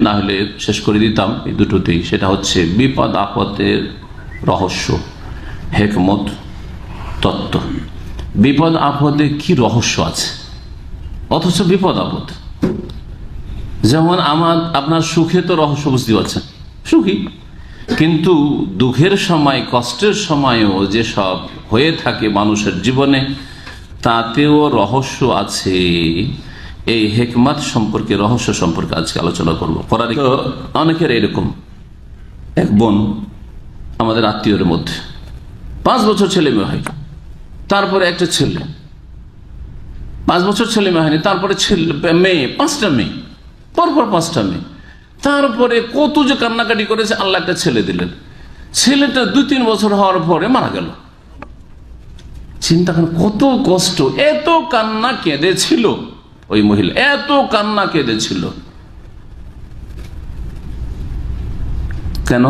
না হলে শেষ করে দিতাম এই দুটোতেই। সেটা হচ্ছে বিপদ, আপদের রহস্য, হেকমত, তত্ত্ব। বিপদ, আপদে কি রহস্য আছে? অথচ বিপদ, আপদ। যেমন আমার, আপনার সুখে তো রহস্য বুঝতে পারছেন, সুখী। কিন্তু দুঃখের সময়, কষ্টের সময়ও যে সব হয়ে থাকে মানুষের জীবনে, তাতেও রহস্য আছে। এই হেকমাত সম্পর্কে রহস্য সম্পর্কে আজকে আলোচনা করব। করার অনেকের এরকম এক বোন আমাদের আত্মীয়ের মধ্যে। পাঁচ বছর ছেলে মেয়ে হয় তারপরে একটা ছেলে। পাঁচ বছর ছেলে মেয়ে হয়নি তারপরে ছেলে মেয়ে পাঁচটা মেয়ে। পরপর পাঁচটা মেয়ে। তারপরে কত যে কান্নাকাটি করেছে আল্লাহ একটা ছেলে দিলেন। ছেলেটা দুই তিন বছর হওয়ার পরে মারা গেল। চিন্তা করেন কত কষ্ট এত কান্না কেঁদেছিল। ওই মহিলা। এত কান্না কেঁদেছিল। কেন?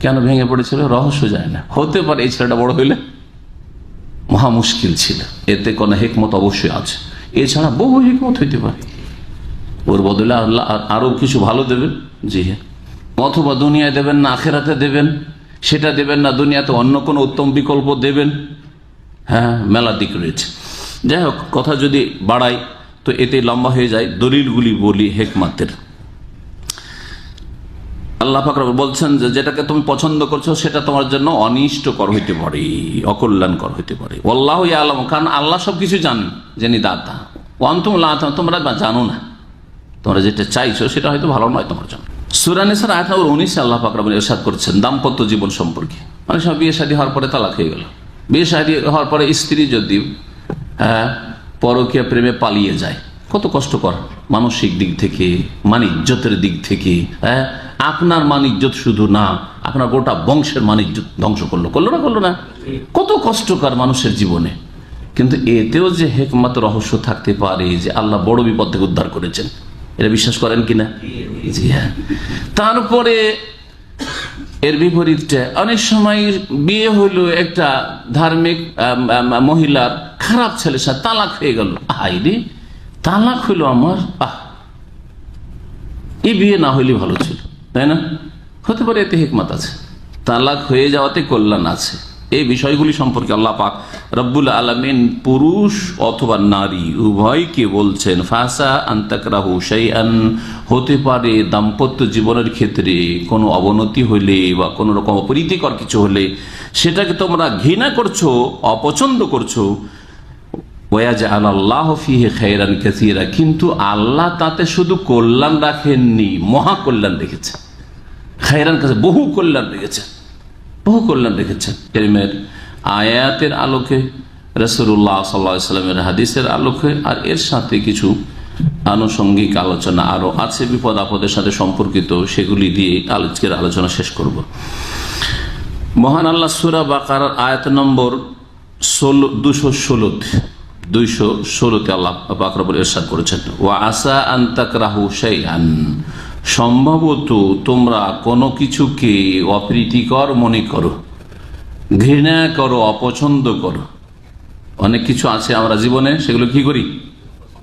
কেন ভেঙে পড়েছিল? রহস্য যায় না। হতে পারে এই ছেলেটা বড় হইলে মহা মুশকিল ছিল। এতে কোনো হেকমত অবশ্যই আছে। এছাড়া বহু হেকমত হইতে পারে। ওর বদলে আল্লাহ আরও কিছু ভালো দেবেন? জি হ্যাঁ। অথবা দুনিয়ায় দেবেন না, আখেরাতে দেবেন। সেটা দেবেন না, দুনিয়াতে অন্য কোনো উত্তম বিকল্প দেবেন। হ্যাঁ মেলা দিক রয়েছে। যাই হোক কথা যদি বাড়াই, তো এতে লম্বা হয়ে যায় দলিলগুলি বলি হেকমাতের। আল্লাহ ফাকর বলছেন যে, যেটাকে তুমি পছন্দ করছ, সেটা তোমার জন্য অনিষ্টকর হইতে পারে, অকল্যাণকর হইতে পারে। আল্লাহ আলম কারণ আল্লাহ সবকিছু জানেন জেনি দাতা। অন্তম তোমরা জানো না। তোমরা যেটা চাইছো, সেটা হয়তো ভালো নয় তোমার জন্য। সুরানিসার আট নম্বর উনিশে, আল্লাহ ফাকরাবুল এরশাদ করছেন, দাম্পত্য জীবন সম্পর্কে। অনেক সময় বিয়ে শাদী হওয়ার পরে তালাক হয়ে গেল। বিয়ে শাদী হওয়ার পরে স্ত্রী যদি পরকীয় প্রেমে পালিয়ে যায়। কত কষ্টকর মানসিক দিক থেকে মানিজ্যতের দিক থেকে হ্যাঁ? আপনার মানিজ্যত শুধু না, আপনার গোটা বংশের মানিজ্য ধ্বংস করল। করল না করল না? কত কষ্টকর মানুষের জীবনে। কিন্তু এতেও যে হেকমত রহস্য থাকতে পারে যে আল্লাহ বড় বিপদ থেকে উদ্ধার করেছেন। এটা বিশ্বাস করেন কিনা? জি হ্যাঁ। তারপরে এর বিপরীতটা অনেক সময় বিয়ে হইল একটা ধার্মিক মহিলার খারাপ ছেলের সাথে তালাক হয়ে গেল। হাইরে তালাক হইল আমার, আহ। এই বিয়ে না হইলে ভালো ছিল, তাই না? হতে পারে এতে হেকমত আছে। তালাক হয়ে যাওয়াতে কল্যাণ আছে। এই বিষয়গুলি সম্পর্কে আল্লাহ পাক রব্বুল আলমিন পুরুষ অথবা নারী, উভয়কে বলছেন, ফাসা আন্তাকরাহু আন হতে পারে দাম্পত্য জীবনের ক্ষেত্রে কোনো অবনতি হলে বা কোনো রকম অপ্রীতিকর কিছু হলে, সেটাকে তোমরা ঘৃণা করছ, অপছন্দ করছ ওয়াজ আল্লাহ ফিহে খেরান কেসিরা, কিন্তু আল্লাহ তাতে শুধু কল্যাণ রাখেননি মহা কল্যাণ রেখেছে খেরান কাছে বহু কল্যাণ রেখেছে বহু কল্যাণ রেখেছেন। কেরিমের আয়াতের আলোকে রসুল্লাহ সাল্লামের হাদিসের আলোকে আর এর সাথে কিছু আনুষঙ্গিক আলোচনা আরও আছে, বিপদ আপদের সাথে সম্পর্কিত, সেগুলি দিয়ে আলোচকের আলোচনা শেষ করব। মহান আল্লাহ সুরা বাকার আয়াত নম্বর ষোলো, দুশো ষোলোতে দুইশো ষোলোতে আল্লাহ বাকরবর এরশাদ করেছেন। ও আসা আন্তাক রাহু আন সম্ভবত তোমরা কোনো কিছুকে অপ্রীতিকর মনে করো, ঘৃণা করো, অপছন্দ করো। অনেক কিছু আছে আমরা জীবনে, সেগুলো কি করি?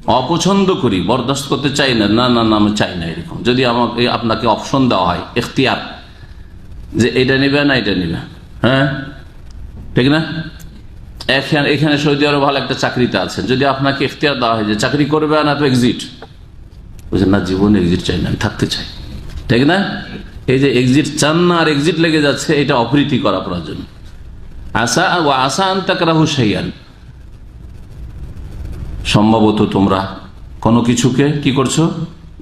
অপছন্দ করি, বরদাস্ত করতে চাই না না না আমি চাই না এরকম। যদি আমাকে, আপনাকে অপশন দেওয়া হয় এখতিয়ার যে এটা নিবে না, এটা নিবে। হ্যাঁ? ঠিক না? এখানে সৌদি আরব ভালো একটা চাকরিতে আছেন। যদি আপনাকে এখতিয়ার দেওয়া হয় যে চাকরি করবে না, তো এক্সিট বুঝলেন না? জীবন এক্সিট চাই না, আমি থাকতে চাই। ঠিক না? এই যে এক্সিট চান না আর এক্সিট লেগে যাচ্ছে, এটা অপ্রীতি করা প্রয়োজন আশা ও আশা আন্তাকরাহু সাইয়ান সম্ভবত তোমরা কোনো কিছুকে কি করছ?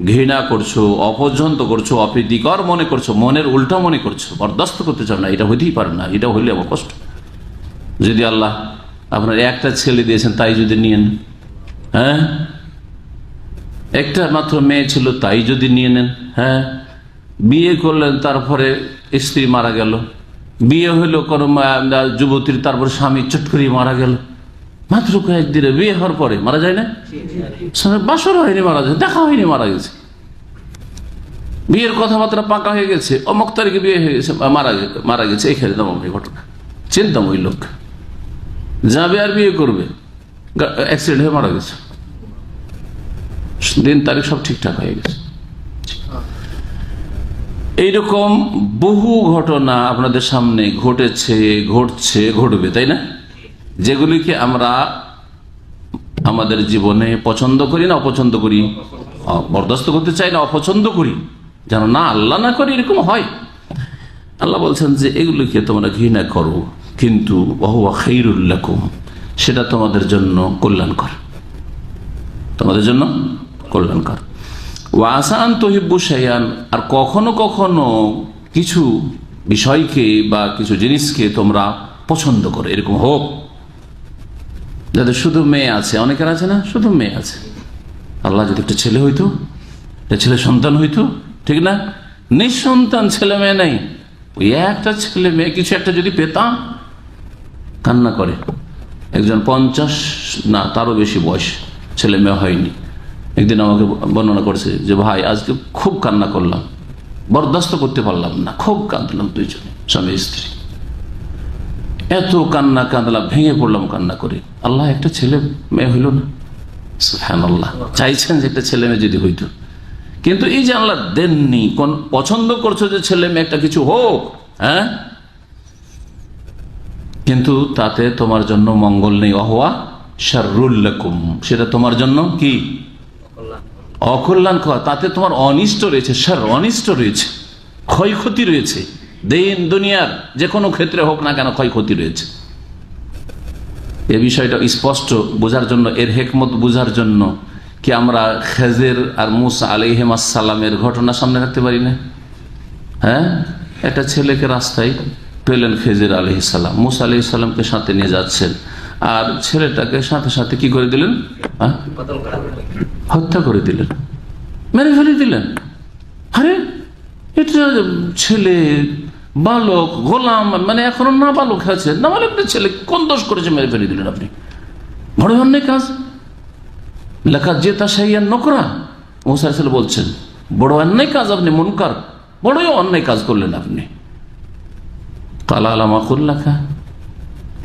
ঘৃণা করছ, অপর্যন্ত করছ, অপ্রীতিকর মনে করছ, মনের উল্টা মনে করছ, বরদাস্ত করতে চাও না, এটা হইতেই পারে না, এটা হইলে আমার কষ্ট। যদি আল্লাহ আপনার একটা ছেলে দিয়েছেন, তাই যদি নিয়ে নেন। হ্যাঁ? একটা মাত্র মেয়ে ছিল, তাই যদি নিয়ে নেন। হ্যাঁ? বিয়ে করলেন, তারপরে স্ত্রী মারা গেল। বিয়ে হইল, কোনো যুবতীর, তারপর স্বামী চট করে মারা গেল। মাত্র কয়েকদিনে বিয়ে হওয়ার পরে, মারা যায় না? বাসর হয়নি, মারা যায়, দেখা হয়নি, মারা গেছে। বিয়ের কথাবার্তা পাকা হয়ে গেছে, অমুক তারিখে বিয়ে হয়ে গেছে, মারা গেছে মারা গেছে, এখানে দমে ঘটনা। চিন্তাম ওই লোক। যাবে আর বিয়ে করবে অ্যাক্সিডেন্ট হয়ে মারা গেছে। দিন, তারিখ সব ঠিকঠাক হয়ে গেছে। এইরকম বহু ঘটনা আপনাদের সামনে ঘটেছে, ঘটছে, ঘটবে, তাই না? যেগুলিকে আমরা আমাদের জীবনে পছন্দ করি না, অপছন্দ করি, বরদাস্ত করতে চাই না, অপছন্দ করি, যেন না আল্লাহ না করি, এরকম হয়। আল্লাহ বলছেন যে এগুলিকে তোমরা ঘৃণা করো। কিন্তু বহুয়া খৈরুল্লাকুম সেটা তোমাদের জন্য কল্যাণকর। তোমাদের জন্য কল্যাণকর। ওয়াসান তহিব্বু সাইয়ান আর কখনো কখনো কিছু বিষয়কে বা কিছু জিনিসকে তোমরা পছন্দ করো, এরকম হোক। যাদের শুধু মেয়ে আছে, অনেকের আছে না? শুধু মেয়ে আছে। আল্লাহ যদি একটা ছেলে হইতো, একটা ছেলে সন্তান হইতো, ঠিক না? নিঃসন্তান ছেলে মেয়ে নেই। ওই একটা ছেলে মেয়ে কিছু একটা যদি পেতাম কান্না করে। একজন পঞ্চাশ, না, তারও বেশি বয়স, ছেলে মেয়ে হয়নি। একদিন আমাকে বর্ণনা করেছে যে, ভাই, আজকে খুব কান্না করলাম। বরদাস্ত করতে পারলাম না, খুব কাঁদলাম দুইজনে, স্বামী, স্ত্রী। এত কান্না, কাঁদলাম, ভেঙে পড়লাম কান্না করে। আল্লাহ, একটা ছেলে মেয়ে হইল না? হ্যাঁ আল্লাহ চাইছেন যে একটা ছেলে মেয়ে যদি হইতো। কিন্তু এই যে আল্লাহ দেননি, কোন পছন্দ করছ যে ছেলে মেয়ে একটা কিছু হোক হ্যাঁ? কিন্তু তাতে তোমার জন্য মঙ্গল নেই। অহওয়া শারুল্লাকুম সেটা তোমার জন্য কি? অকল্যাণ তাতে তোমার অনিষ্ট রয়েছে সার অনিষ্ট রয়েছে, ক্ষয়ক্ষতি রয়েছে। দিন, দুনিয়ার যে কোনো ক্ষেত্রে হোক না কেন ক্ষয়ক্ষতি রয়েছে। এ বিষয়টা স্পষ্ট বোঝার জন্য, এর হেকমত বোঝার জন্য কি আমরা খেজের আর মুসা আলিহেমাসাল্লামের ঘটনা সামনে রাখতে পারি না? হ্যাঁ? একটা ছেলেকে রাস্তায় পেলেন খেজের আলহিসাল্লাম মুসা আলহিসাল্লামকে সাথে নিয়ে যাচ্ছেন। আর ছেলেটাকে সাথে সাথে কি করে দিলেন? হ্যাঁ? হত্যা করে দিলেন। মেরে ফেলে দিলেন। আরে, এটা ছেলে, বালক, গোলাম মানে এখনও না বালক আছে না বালক একটা ছেলে, কোন দোষ করেছে মেরে ফেলে দিলেন আপনি? বড় অন্যায় কাজ? লেখা যে তা সাইয়ান নকরা মোসার ছেলে বলছেন, বড় অন্যায় কাজ আপনি মনকার। বড়ই অন্যায় কাজ করলেন আপনি। কালা আলামা লেখা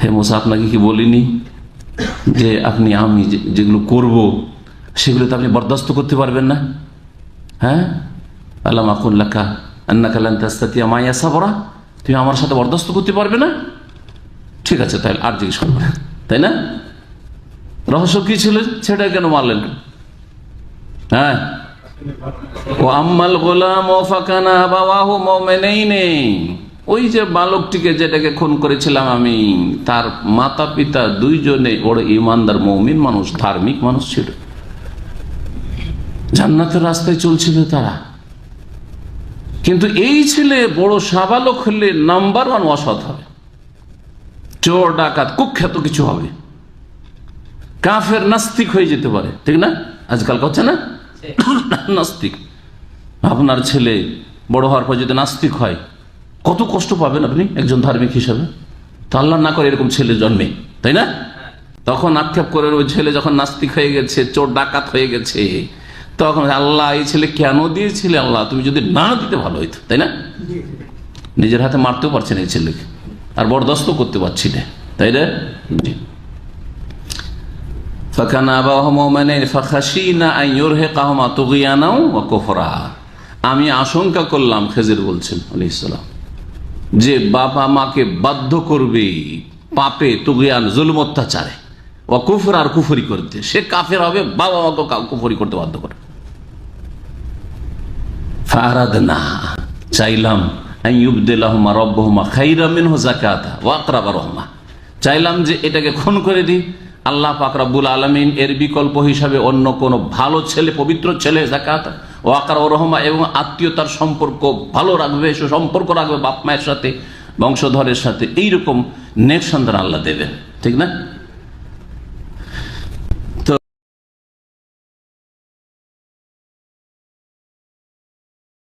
হে মোসা, আপনাকে কি বলিনি যে আপনি আমি যেগুলো করব, সেগুলো তো আপনি বরদাস্ত করতে পারবেন না? হ্যাঁ? আল্লাহ মাকুল্লাকা আন্না কালান তাস্তাতিয়া মাইয়া সাবরা। তুমি আমার সাথে বরদাস্ত করতে পারবে না? ঠিক আছে তাই আর জিজ্ঞেস করব তাই না? রহস্য কি ছিল? সেটা কেন মারলেন? হ্যাঁ? ও আম্মাল গোলাম ও ফাকানা বাবাহু মোমেনেই নেই ওই যে বালকটিকে যেটাকে খুন করেছিলাম আমি তার মাতা পিতা দুইজনে ওর ইমানদার মৌমিন মানুষ ধার্মিক মানুষ ছিল। জান্নাতের রাস্তায় চলছিল তারা। কিন্তু এই ছেলে বড় সাবালক হলে নাম্বার ওয়ান অসৎ হবে। চোর ডাকাত কুখ্যাত কিছু হবে। কাফের নাস্তিক হয়ে যেতে পারে ঠিক না? আজকাল হচ্ছে না? নাস্তিক। আপনার ছেলে বড় হওয়ার পর যদি নাস্তিক হয় কত কষ্ট পাবেন আপনি একজন ধার্মিক হিসাবে? তো আল্লাহ না করে এরকম ছেলে জন্মে, তাই না? তখন আক্ষেপ করে ওই ছেলে যখন নাস্তিক হয়ে গেছে, চোর ডাকাত হয়ে গেছে, তখন আল্লাহ এই ছেলে কেন দিয়েছিলে আল্লাহ? তুমি যদি না দিতে ভালো হইতো, তাই না? নিজের হাতে মারতেও পারছে না এই ছেলেকে, আর বরদাস্ত করতে পারছি না, তাই না? আমি আশঙ্কা করলাম, খেজির বলছেন আলি ইসলাম যে বাবা মাকে বাধ্য করবে পাপে, তুগিয়ান, জুলুম, অত্যাচারে। কুফর আর কুফরি করতে। সে কাফের হবে, বাবা মাকে কুফরি করতে বাধ্য করে চাইলাম যে এটাকে খুন করে দিই। আল্লাহ পাক আলমিন এর বিকল্প হিসাবে অন্য কোন ভালো ছেলে, পবিত্র ছেলে জাকাত ওয়াকার ও রহমা এবং আত্মীয়তার সম্পর্ক ভালো রাখবে সম্পর্ক রাখবে বাপ মায়ের সাথে, বংশধরের সাথে। এইরকম নেক সন্তান আল্লাহ দেবেন, ঠিক না?